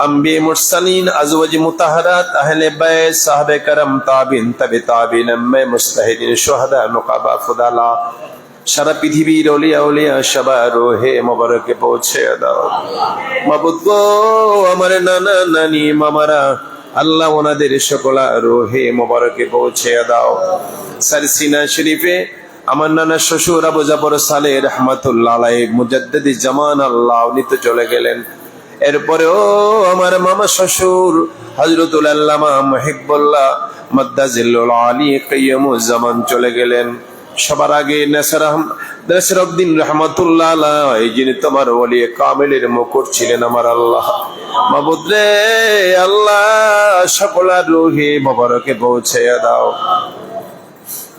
আম্বি মুরসালিন আজওয়াজ মুতাহারাত আহলে বাইত সাহাবে کرام তাবিন তবে তাবিন আম্মে মুস্তাহিদিন শুহাদা নুকাবা ফুদালা সারা পৃথিবীর অলিয়া অলিয়া সবার রোহে মোবারকে পৌঁছে দাও মাবুদ গো আমার নানা নানি মামারা আল্লাহ ওনাদের সকলা রোহে মোবারকে পৌঁছে দাও সারসিনা শরীফে আমার নানা শ্বশুর আবু জাফর সালে রহমাতুল্লাহ আলাইহি মুজাদ্দিদি জামান আল্লাহ উনি তো চলে গেলেন এরপরেও আমার মামা শ্বশুর হজরতুল আল্লামা মহিবুল্লাহ মাদ্দাজিল্লুল আলী চলে গেলেন। সবার আগে যিনি তোমার কামেলের আমার আল্লাহ। আল্লাহ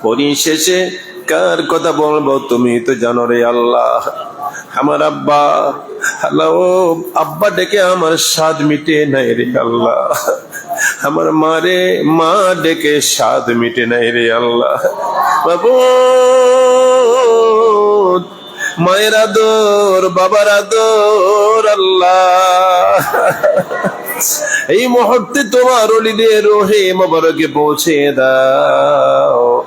পরিশেষে কার কথা বলব তুমি তো জানো রে আল্লাহ। আমার আব্বা হ্যালো আব্বা ডেকে আমার স্বাদ মিটে নাই রে আল্লাহ। আমার মা রে মা ডেকে স্বাদ মিটে নাই রে আল্লাহ। বাবু মায়ের আদর, বাবার আদর, আল্লাহ। এই মুহূর্তে তোমার অলিদের রোহে মোবারকে পৌঁছে দাও।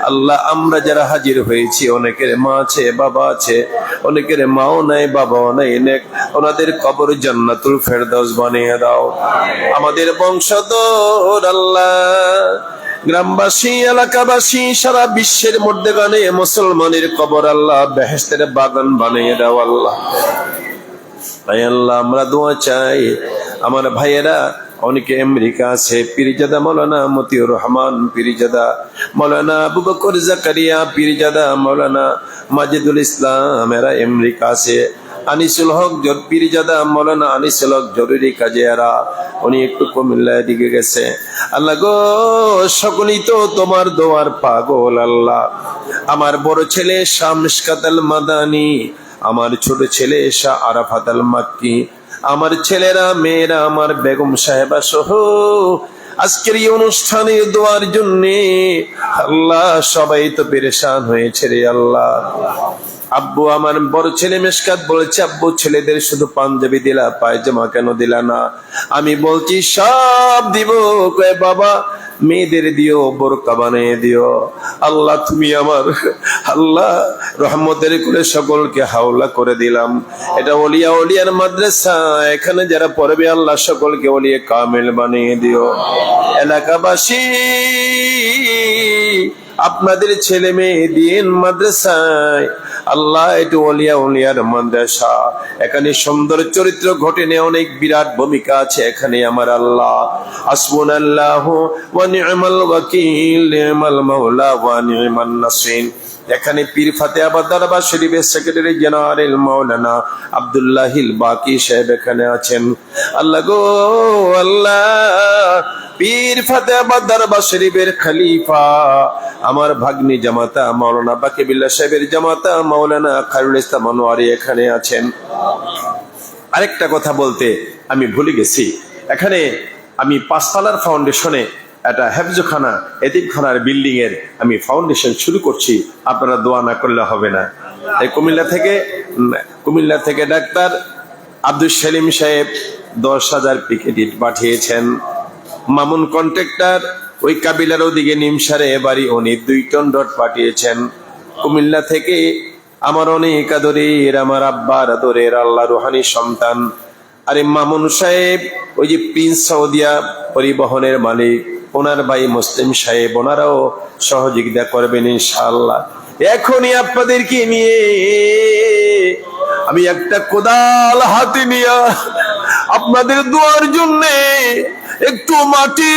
আল্লাহ, আমরা যারা হাজির হয়েছি, অনেকের মা আছে, বাবা আছে, অনেকের মাও নাই, বাবাও নাই ওনাদের কবর জান্নাতুল ফেরদাউস বানিয়ে দাও। আমাদের বংশধর, আল্লাহ। গ্রামবাসী, এলাকাবাসী, সারা বিশ্বের মধ্যে গানে মুসলমানের কবর আল্লাহ বেহেস্তের বাগান বানিয়ে দাও আল্লাহ। তাই আল্লাহ, আমরা দোয়া চাই। আমার ভাইয়েরা, অনেকে আমেরিকা আছে, পীরজাদা মৌলানা মতিউর রহমান পীরজাদা মৌলানা আবু বকর জাকারিয়া পীরজাদা মৌলানা মাজিদুল ইসলাম, এরা আমেরিকা আছে। আনিসুল হক জোর, পীরজাদা মৌলানা আনিসুল হক জরুরি কাজে এরা। উনি একটু কুমিল্লার দিকে গেছে। আল্লাহ গো সকলেই তো তোমার দোয়ার পাগল আল্লাহ। আমার বড় ছেলে শামসকাতাল মাদানি, আমার ছোট ছেলে শাহ আরাফাত আল মাক্কি, আমার ছেলেরা, মেয়েরা, আমার বেগম সাহেবা সহ আজকের এই অনুষ্ঠানে দোয়ার জন্য আল্লাহ সবাই তো পেরেশান হয়েছে রে আল্লাহ। আব্বু আমার বড় ছেলে মেশকাত বলেছে, আব্বু, ছেলেদের শুধু পাঞ্জাবি দিলা, পায়জামা কেন দিলা না? আমি বলছি, সব দিব। বাবা, মেয়েদের দিও, বোরকা বানিয়ে দিও। আল্লাহ, তুমি আমার, আল্লাহ, রহমতের করে সকলকে হাওলা করে দিলাম। এটা ওলিয়া ওলিয়ার মাদ্রাসা। এখানে যারা পড়বে, আল্লাহ সকলকে ওলিয়ে কামেল বানিয়ে দিও। এলাকাবাসী আপনাদের ছেলে মেয়ে দিন মাদ্রাসায়। আল্লাহ এটু অলিয়া উলিয়ার মাদ্রাসা। এখানে সুন্দর চরিত্র ঘটে নিয়ে অনেক বিরাট ভূমিকা আছে এখানে আমার আল্লাহ। আসবুন আল্লাহ ওয়া নি'মাল ওয়াকিল, নি'মাল মাওলা ওয়া নি'মান নাসির। এখানে পীর ফাতেহাবাদ দরবার শরীফের সেক্রেটারি জেনারেল মাওলানা আব্দুল্লাহিল বাকি সাহেব এখানে আছেন। আল্লাহ গো, আল্লাহ, পীর ফাতেহাবাদ দরবার শরীফের খলিফা, আমার ভাগ্নি জামাতা মাওলানা বাকিবিল্লাহ সাহেবের জামাতা মাওলানা খায়রুল ইসলাম এখানে আছেন। আরেকটা কথা বলতে আমি ভুলে গেছি। এখানে আমি পাঁচতলার ফাউন্ডেশনে একটা হেফজখানা, এতিমখানার বিল্ডিং এর আমি ফাউন্ডেশন শুরু করছি। আপনারা দোয়া না করলে হবে না। এই কুমিল্লা থেকে কুমিল্লা থেকে ডাক্তার আব্দুল সেলিম সাহেব দশ হাজার পিকেট পাঠিয়েছেন। মামুন কন্ট্রাক্টর ওই কাবিলার ওদিকে নিমসারে বাড়ি উনি দুই টন ডট পাঠিয়েছেন। কুমিল্লা থেকে আমার অনেক আদরের, আমার আব্বার আদরের আল্লাহ রুহানি সন্তান। আরে মামুন সাহেব, ওই যে প্রিন্স সৌদিয়া পরিবহনের মালিক ওনার ভাই মুসলিম সাহেব, ওনারাও সহযোগিতা করবেন ইনশাল্লাহ এখনই আপনাদেরকে নিয়ে আমি একটা কোদাল হাতে নিয়ে আপনাদের দোয়ার জন্যে একটু মাটি,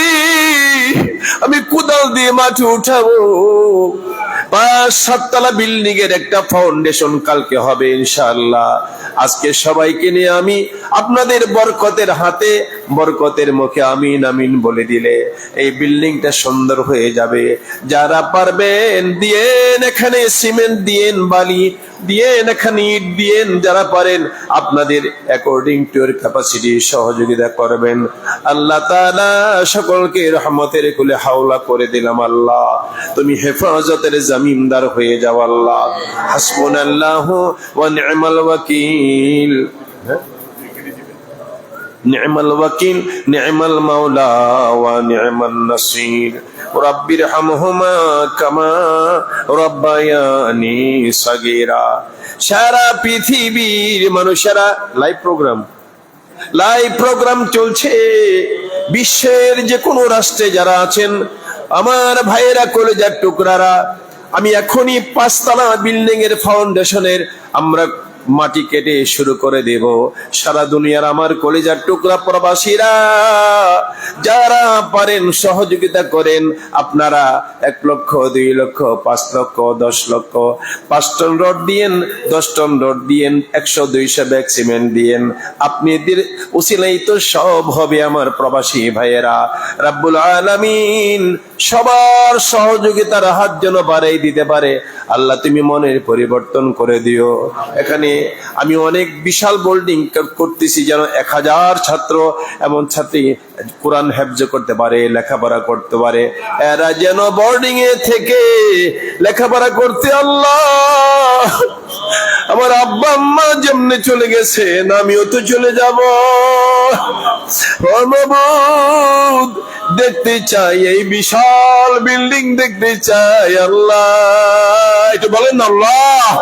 আমি কোদাল দিয়ে মাটি উঠাবো। পাঁচ, সাততলা বিল্ডিং এর একটা ফাউন্ডেশন কালকে হবে ইনশাআল্লাহ। আজকে সবাইকে নিয়ে আমি আপনাদের বরকতের হাতে বরকতের মুখে আমিন আমিন বলে দিলে এই বিল্ডিংটা সুন্দর হয়ে যাবে। যারা পারবেন দিয়েন এখানে সিমেন্ট, দিয়েন বালি, দিয়েন এখানে ইট, দিয়েন যারা পারেন আপনাদের অ্যাকর্ডিং টু এর ক্যাপাসিটি সহযোগিতা করবেন। আল্লাহ তাআলা সকলকে রহমতের কুলে হাওলা করে দিলাম আল্লাহ। তুমি হেফাজতের জামিনদার হয়ে যাও আল্লাহ। হাসবুনাল্লাহু ওয়া নি'মাল ওয়াকিল। হ্যাঁ? نعم الوكيل نعم المولى ونعم النصير رب ارحمهما كما ربياني صغيرا সারা পৃথিবীর মানুষেরা লাইভ প্রোগ্রাম লাইভ প্রোগ্রাম চলছে বিশ্বের যে কোনো রাষ্ট্রে যারা আছেন আমার ভাইয়েরা কলেজার টুকরারা আমি এখনই পাঁচতলা বিল্ডিং এর ফাউন্ডেশনের আমরা মাটি কেটে শুরু করে দেব। সারা দুনিয়ার আমার কলেজার টুকরা প্রবাসীরা, যারা পারেন সহযোগিতা করেন, আপনারা এক লক্ষ, দুই লক্ষ, পাঁচ লক্ষ, দশ লক্ষ, পাঁচ টন রড দিয়েন, দশ টন রড দিয়েন, একশো, দুইশো ব্যাগ সিমেন্ট দিয়েন। আপনি উসিলাই তো সব হবে আমার প্রবাসী ভাইয়েরা। রাব্বুল আলামিন সবার সহযোগিতার হাত যেন বাড়াই দিতে পারে। আল্লাহ, তুমি মনের পরিবর্তন করে দিও। এখানে আমি অনেক বিশাল বোল্ডিং করতেছি যেন এক হাজার ছাত্র এমন ছাত্রী কোরআন হেফজ করতে পারে, লেখাপড়া করতে পারে। এরা যেন বোর্ডিং এ থেকে লেখাপড়া করতে আল্লাহ। আমার আব্বা আম্মা যেমনি চলে গেছেন আমিও তো চলে যাব। দেখতে চাই, এই বিশাল বিল্ডিং দেখতে চাই, আল্লাহ। একটু বলেন আল্লাহ।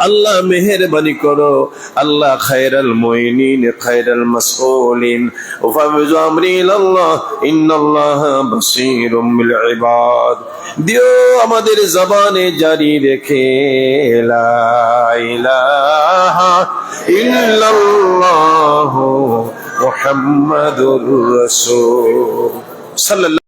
আল্লাহ মেহেরবানি করো। আল্লাহ খায়রাল মুইনিন খায়রাল মাসউলিন। ওয়াফাবিজ আমরি ইলাল্লাহ, ইন্নাল্লাহ বাসীরুম বিল ইবাদ। দিও আমাদের জবানে জারি রেখে, লা ইলাহা ইল্লাল্লাহ محمد الرسول. صلى الله